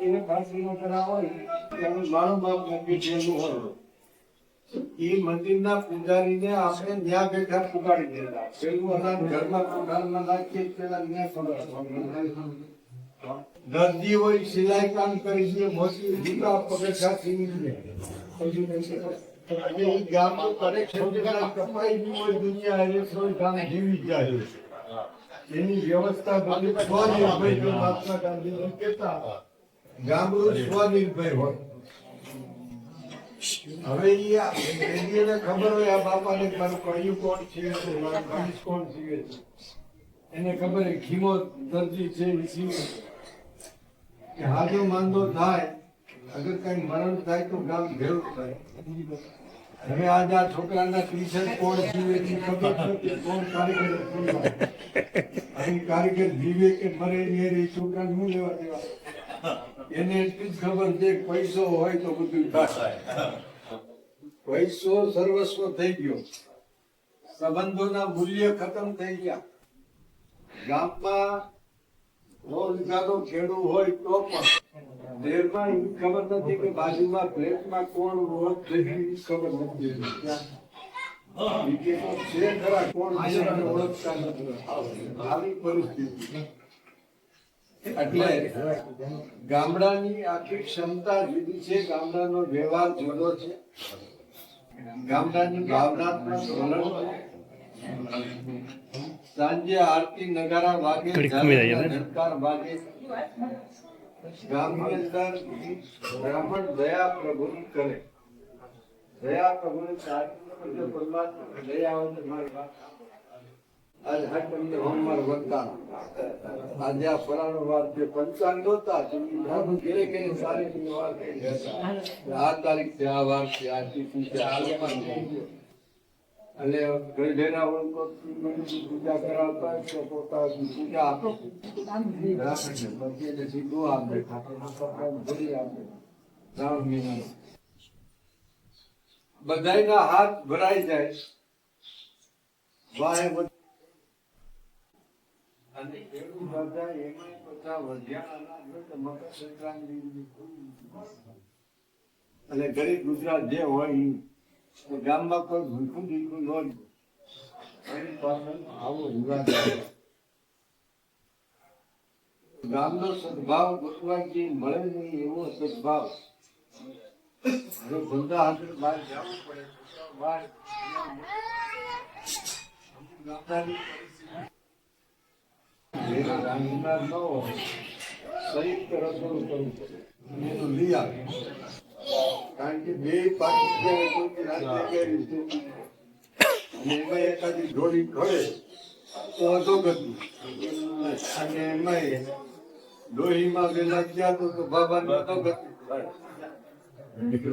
એને ખાસી નો એ મંદિરના પૂજારીને આપણે ત્યાં બેઠા પુગાડી દેતા પેલું અનાજ ઘરમાં પુગાડમાં નાખીએ, પેલા ત્યાં ખબર દર્દી હોય સિલાઈ કામ કરી છે મોટી પગે દે એને એની વ્યવસ્થા મહાત્મા ગાંધી કહેતા, ગામડું સ્વનિર્ભય હોય. હવે ઈ ખબર હોય, આ બાપાને મારું કયું કોણ છે મારું કનીશ કોણ છે એને ખબર ખીમો દર્દી છે. કે હાજો માંદો થાય અગર કઈ મરણ થાય તો ગામ ભેળું થાય. હવે આજ આ છોકરાના ટીચર કોણ જીવે છે ખબર નથી કોણ કારીગર અહીં કારીગર જીવે કે મરે એ રે છોકરા શું લેવા દેવા? એને એટલી જ ખબર છે પૈસો હોય તો બધું થાય. પૈસો સર્વસ્વ થઈ ગયો. સંબંધોના મૂલ્ય ખતમ થઈ ગયા. ગામમાં રોજગારો ખેડૂ હોય તો પણ એવી ખબર નથી કે બાજુમાં પ્લેટમાં કોણ રોજ થઈ ખબર નથી. ઈ કે કોક છે ખરા કોણ ઓળખતા નથી. આવી પરિસ્થિતિ. એટલે ગામડાની આખી ક્ષમતા જુદી છે ગામડાનો વ્યવહાર જુદો છે. ગામડાની ભાવનાત્મક વલણ સાંજે આરતી નગારા વાગે વાગે. ગામની અંદર બ્રાહ્મણ દયા પ્રભુ કરે. દયા પ્રભુ પરમાત્મા દયા આજ હાટ તમને હોમવાર વંતા આજે આ ફરાનો વાર છે પંચાંગ નહોતા તમે ઘેરે ઘેરે સારી વાર કરી. દેતા આ તારીખ છે આ વાર છે આ તિથિ છે આ. અને ગઢેરા હોય પૂજા કરાવતા હોય પોતાની પૂજા આપો. રાખે આપે, ઠાકોરના ભરી આપે. શ્રાવણ મહિનામાં બધાના હાથ ભરાઈ જાય. વાહે અને એવું બધા એમાં બધા વધ્યા મકર સંક્રાંતિ અને ગરીબ ગુજરાત જે હોય ગામમાં કોઈ ભૂખું દીકરું ન આવો વિવાદ ગામનો સદભાવ ગોઠવાથી મળે નહીં એવો સદભાવ જો ધંધા હાથે બહાર જવું પડે બહાર સંયુક્ત રસોડું કરવું પડે એનું લઈ આવે કારણ કે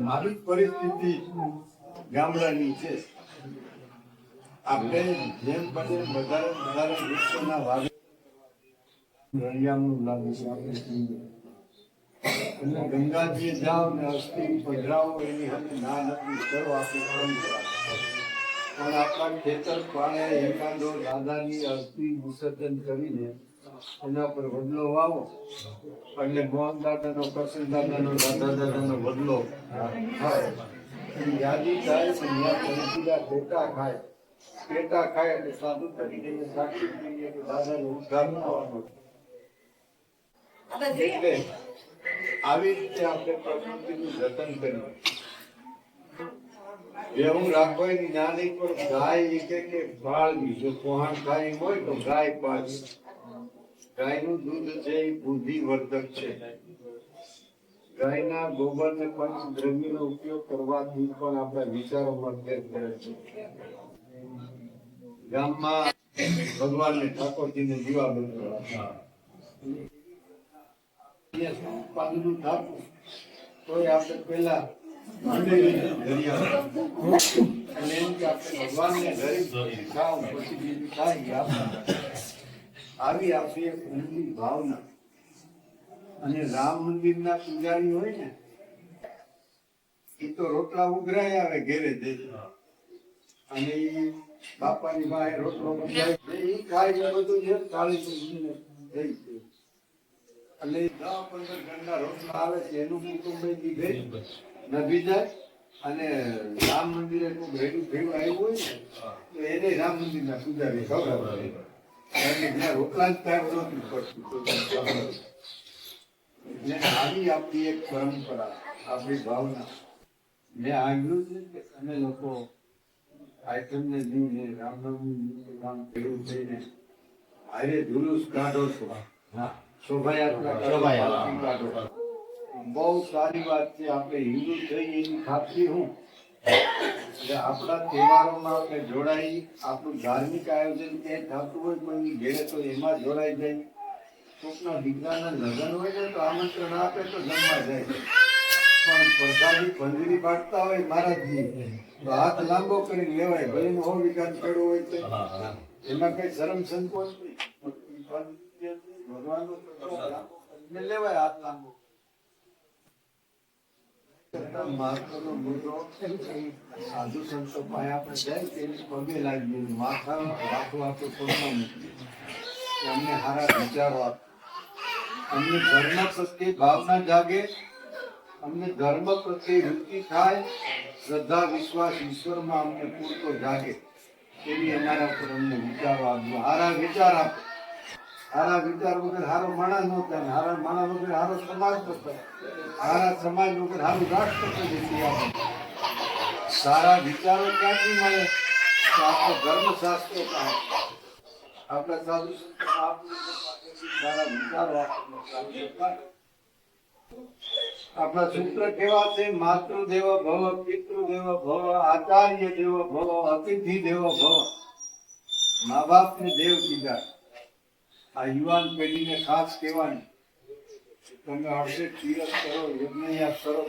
મારી પરિસ્થિતિ ગામડાની છે. આપણે જેમ બને વધારે વધારે વૃક્ષોના વાવે રળિયામણું લાગે છે આપણે. અને ગંગાજીએ જાઓ ને અસ્થિ પધરાવો એની સામે ના નથી કરો આપણી પરંપરા પણ આપણા ખેતર પાણે એકાંદો દાદાની અસ્થિ વિસર્જન કરીને એના પર વડલો વાવો. એટલે મોહન દાદાનો કરશન દાદાનો દાદા દાદાનો બદલો થાય યાદી થાય ત્યાં પરિચિતા પેટા ખાય. પેટા ખાય એટલે સાધુ તરીકે સાક્ષી થઈએ કે દાદાનો ઉદ્ધાર થવાનો. એટલે આવી રીતે આપણે પ્રકૃતિનું જતન કર્યું એવું રાખવાની ના પણ ગાય વિશે કે બાળવી જો કોહાણ ખાય હોય તો ગાય પાડવી ગાયનું દૂધ છે એ બુદ્ધિવર્ધક છે. ગાયના ગોબર ને પંચ દ્રવ્યનો ઉપયોગ કરવાથી પણ આપણા વિચારોમાં ફેર પડે છે. ગામમાં ભગવાનને ઠાકોરજીને જીવા બંધ અને આવી આપણી એક ભાવના. અને રામ મંદિરના પૂજારી હોય ને એ તો રોટલા ઉઘરાય આવે ઘેરે અને બાપા બાપાની ભાઈ રોટલો એ ખાય બધું ચાલીસ થઈ છે એટલે દસ પંદર ઘરના રોટલા આવે છે એનું કુટુંબ બી ગઈ નભી જાય અને રામ મંદિરે કોઈ ભેડું ભેડું આવ્યું હોય ને તો એને રામ મંદિર ના પૂજારી ખબર રોટલા જ ત્યાં નહોતું પડતું. એટલે આવી આપણી એક પરંપરા આપણી ભાવના. મેં આવ્યું છે કે અમે લોકો આઈટમને લઈને રામનવમી રામ ભેડું થઈને હારે જુલુસ કાઢો છો. કાઢો, શોભાયાત્રા. બહુ સારી વાત છે આપણે હિન્દુ થઈ એની ખાતરી હું. એટલે આપણા તહેવારોમાં આપણે જોડાઈ આપણું ધાર્મિક આયોજન ક્યાંય થતું હોય પણ ઘેરે તો એમાં જોડાઈ જાય. કોકના દીકરાના લગ્ન હોય ને તો આમંત્રણ આપે તો જમવા જાય. પણ પ્રસાદી પંજરી પાડતા હોય મહારાજજી તો હાથ લાંબો કરીને લેવાય. ભલે નો વિકાસ કરવો હોય તો એમાં કઈ શરમ સંકોચ નહીં. ભગવાનનો પ્રસાદ લેવાય હાથ લાંબો ધર્મ પ્રત્યે ભાવના જાગે અમને ધર્મ પ્રત્યે વૃત્તિ થાય શ્રદ્ધા વિશ્વાસ ઈશ્વરમાં અમને પૂરતો જાગે એવી અમારા ઉપર અમને વિચારો આપજો. સારા વિચાર આપો. સારા વિચાર વગર સારો માણસ નો થાય સારા માણસ વગર સારો સમાજ નો થાય. સારા સમાજ વગર સારું રાષ્ટ્ર થઈ સારા વિચારો ક્યાંથી મળે? તો આપણો ધર્મશાસ્ત્રો પાસે આપણા સાધુ સારા વિચારો થાય. આપણા સૂત્ર કેવા છે? માતૃ દેવ ભવ પિતૃદેવ ભવ, આચાર્ય દેવ ભવ, અતિથિ દેવ ભવ. મા બાપને દેવ કીધા. આ યુવાન પેઢીને ખાસ કહેવાની, તમે હર્ષે તીરસ કરો, યજ્ઞયાગ કરો.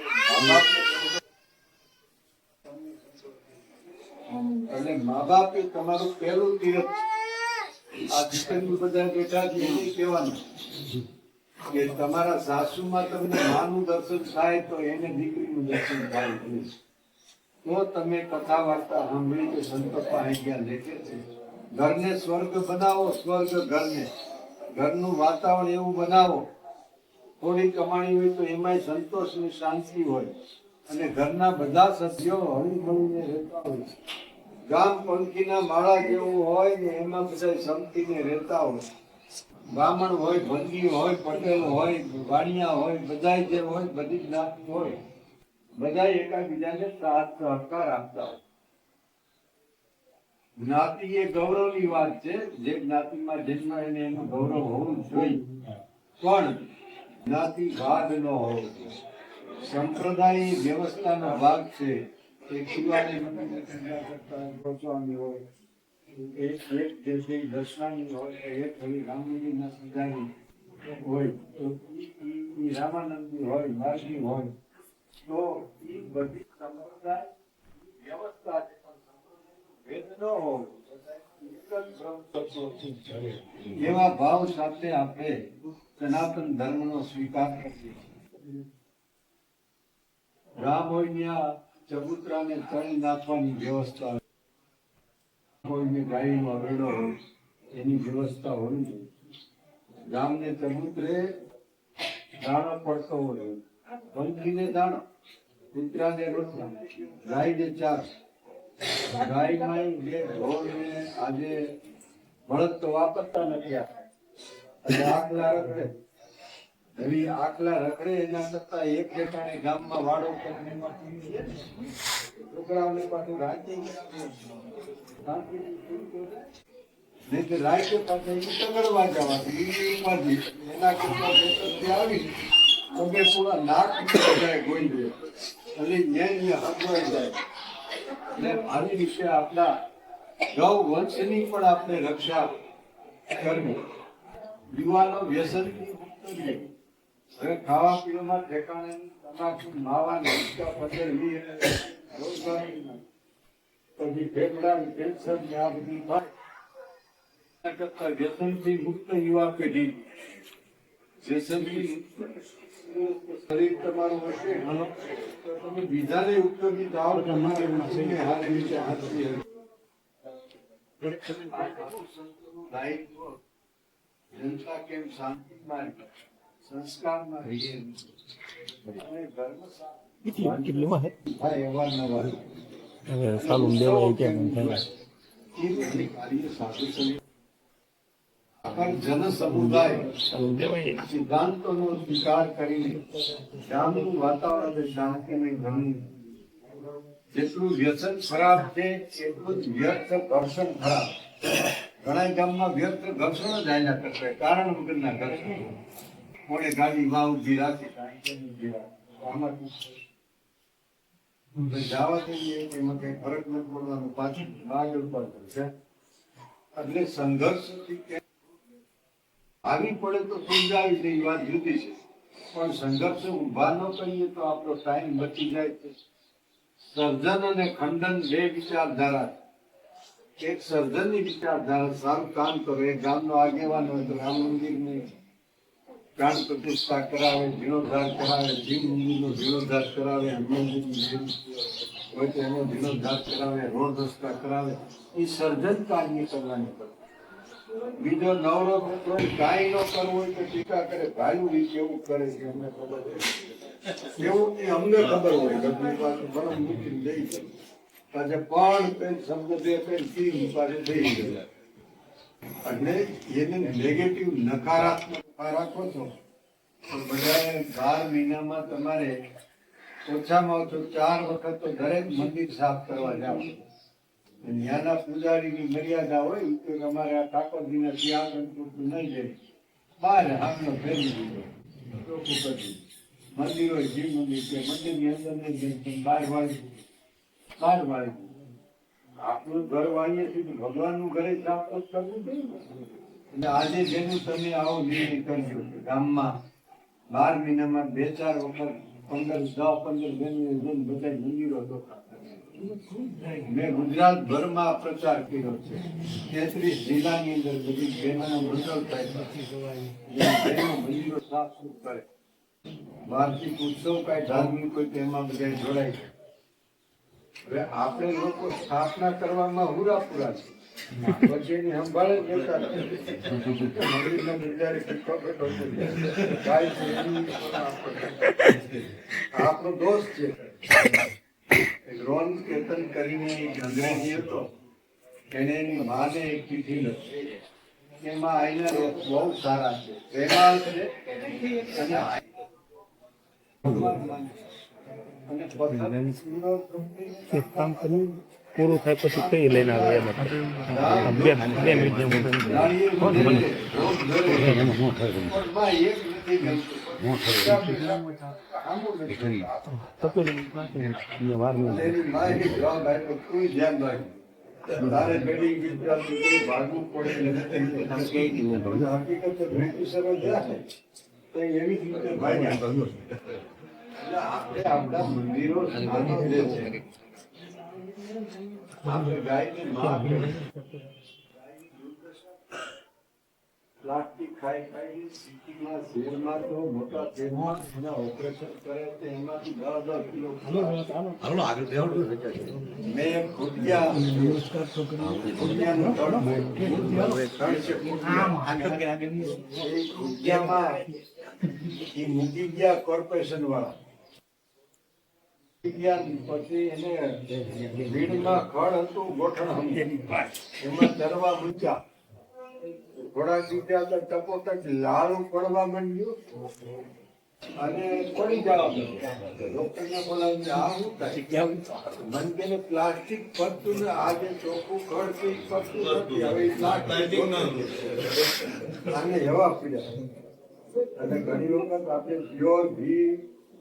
એટલે મા બાપ તમારું પહેલું તીરથ આ દીકરી બધા તમને માનું દર્શન થાય તો એને દીકરીનું દર્શન થાય. તો તમે કથા વાર્તા સાંભળી કે સંતો પાસે ગયા, લેખે છે ઘરને સ્વર્ગ બનાવો, સ્વર્ગ ઘરને ઘરનું વાતાવરણ એવું બનાવો. થોડી કમાણી હોય તો એમાંય સંતોષ ને શાંતિ હોય. અને ઘરના બધા સભ્યો હળી મળીને રહેતા હોય ગામ પંખીના માળા જેવું હોય ને એમાં બધા સંપીને રહેતા હોય. બ્રાહ્મણ હોય, ભંગી હોય, પટેલ હોય, વાણિયા હોય બધા જે હોય, બધી જ્ઞાતિ હોય. બધા એકાબીજાને સાથ સહકાર આપતા હોય. જ્ઞાતિ એ ગૌરવની વાત છે. જે જ્ઞાતિમાં જન્મ એને એનું ગૌરવ હોવું જોઈએ. પણ જ્ઞાતિ ભાગ ન હોવો જોઈએ. સંપ્રદાય વ્યવસ્થા વ્યવસ્થાનો ભાગ છે. એ મંદિરને ગોસ્વામી હોય. એક એક દર્શનાની હોય એક હરી રામજીના સંધાની હોય. તો ઈ હોય માર્ગી હોય. તો ઈ બધી સંપ્રદાય વ્યવસ્થા છે. એવા ભાવ સાથે આપણે સનાતન ધર્મનો સ્વીકાર કરીએ છીએ. રામ હોય ત્યાં ચબૂતરાને તળી નાખવાની વ્યવસ્થા કોઈને ગાયનો હોય, એની વ્યવસ્થા હોવી જોઈએ દાણો પડતો હોય. પંખીને દાણો, કૂતરાને રોટલા. ચાર. વાપરતા નથી આ. એટલે આકલા રખડે. હવે ઈ રખડે એના કરતા એક જાય. એટલે રીતે આપણા ગૌ વંશની પણ આપણે રક્ષા કરવી. યુવાનો વ્યસનથી મુક્ત ખાવા પીવામાં ઠેકાણે તમાકુ માવા ને ગુટખા પટેલવી એટલે રોજગારી નહીં. પછી ફેફડા કેન્સર ને આ બધું થાય. કરતા વ્યસનથી મુક્ત યુવા પેઢી વ્યસનથી મુક્ત શરીર તમારું હશે તો તમે બીજાને ઉપયોગી થાવ તમારે હાથ નીચે હાથથી આ સાધુ સંતોનું દાયિત્વ જનતા કેમ શાંતિમાં રહે, સંસ્કારમાં રહે. અને ધર્મ કેટલીમાં હે થાય અવારનવાર. હવે સાલું દેવાય કેમ થાય એ બધી કાર્ય સાધુ સંત આખા જન સમુદાય. સિદ્ધાંતોનો સ્વીકાર કરીને ગામનું વાતાવરણ શાંતિમય બન્યું જેટલું વ્યસન ખરાબ છે એટલું જ વ્યર્થ ઘર્ષણ ખરાબ. ઘણા ગામમાં વ્યર્થ ઘર્ષણ જ આયલા કરતા કારણ વગરના ઘર્ષણ. કોણે ગાડી માં ઊભી રાખી કાંઈ કેમ ઊભી રાખી? આમાં તો જવા દઈએ એમાં કઈ ફરક નથી પડવાનો. પાછું આગળ છે એટલે સંઘર્ષથી કે આવી પડે તો સમજાવી દે વાત જુદી છે. પણ સંઘર્ષ ઊભા ન કરીએ તો આપણો ટાઈમ બચી જાય છે. સર્જન અને ખંડન બે વિચારધારા. એક સર્જનની વિચારધારા સારું કામ કરો, ગામનો આગેવાન હોય તો રામ મંદિરની પ્રાણ પ્રતિષ્ઠા કરાવે, જીર્ણોદ્ધાર કરાવે, જીવ મંદિરનો જીર્ણોદ્ધાર કરાવે, હનુમાનજીનું હોય તો એનો જીર્ણોદ્ધાર કરાવે, રોડ રસ્તા કરાવે. એ સર્જન કાર્ય કરવાની કરે બીજો નવરો હોય, કાંઈ ન કરવું હોય તો ટીકા કરે ભાઈનું રી કેવું કરે છે અમને ખબર એવું અમને ખબર હોય ગમે પાછું ભરણ મૂકીને લઈ જાય પાછા પણ કઈ શબ્દ બે કઈ તીર પાસે જઈ ગયા એટલે એને નેગેટિવ નકારાત્મક રાખો છો તો બધાએ બાર મહિનામાં તમારે ઓછામાં ઓછું ચાર વખત તો દરેક મંદિર સાફ કરવા જાવ ત્યાંના પૂજારીની મર્યાદા હોય તો અમારે આ ઠાકોરજીને ત્યાં પૂરતું નહીં જાય બહાર હામનો ફેરી દીધો ચોખ્ખું. મંદિર શિવ મંદિર છે મંદિરની અંદર નહીં બહાર વાળી બહાર વાળી આપણું ઘર વાળીએ છીએ ભગવાનનું ઘરે સાફ કરવું જોઈએ. એટલે આજે જેનું તમે આવો નિર્ણય કરજો ગામમાં બાર મહિનામાં બે ચાર વખત પંદર, દસ, પંદર જણ બધા મંદિરો કરે. મેં ગુજરાત ભરમાં પ્રચાર કર્યો છે. તેત્રીસ જિલ્લાની અંદર બધી બહેનોના મંડળ થાય મંદિરો સાફ સુફ કરે. વાર્ષિક ઉત્સવ કાંઈ ધાર્મિક હોય તેમાં બધા જોડાય છે. હવે આપણે લોકો સ્થાપના કરવામાં હુરાપુરા છે. પછી સંભાળે જ આપણો દોષ છે. એક કેતન કરીને એક અંગ્રેજી હતો એને એની માને એક ચીઠી લખી. એમાં આઈના રોગ બહુ સારા છે. પ્રેમાળ છે. એક કામ કર્યું પૂરું થાય પછી કઈ લઈને આવે એમ બે બે મિનિટ જેવું થયું. તપેલી વાર. તારે ઘડી ગુજરાતી ભાગવું પડે. હકીકત બ્રિટિશરો જાય તો એવી આપણે આપણા મંદિરો આપણે. પ્લાસ્ટિક ખાઈ ખાઈ સિટીમાં શહેરમાં તો મોટા શહેરમાં એના ઓપરેશન કરે તો એમાંથી દસ દસ કિલો મેં એક ખુદિયા ખુદિયાનું તળ ત્રણસો એ મૂકી ગયા કોર્પોરેશન વાળા મૂકી ગયા પછી એને ભીડમાં ખડ હતું ગોઠણ એમાં ચરવા મૂક્યા. થોડા દીધા તો ટપોટક લાડુ પડવા માંડ્યું. અને પડી જવા ડોક્ટરને બોલાવીને આ શું થાય? મન કે પ્લાસ્ટિક પડતું ને આજે ચોખ્ખું ખડતું પડતું નથી. હવે પ્લાસ્ટિક. આને હવા પીડ્યા અને ઘણી વખત આપણે પ્યોર ઘી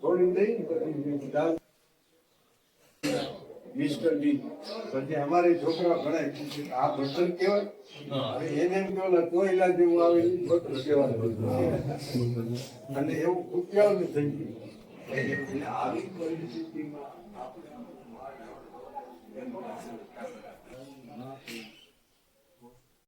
થોડી દઈ પછી ડી. પછી અમારે છોકરા ભણાય છે આ બટર કહેવાય હવે એને એમ કહો કોયલા જેવું આવે એ કહેવાય. અને એવું ને થઈ ગયું. આવી પરિસ્થિતિમાં આપણે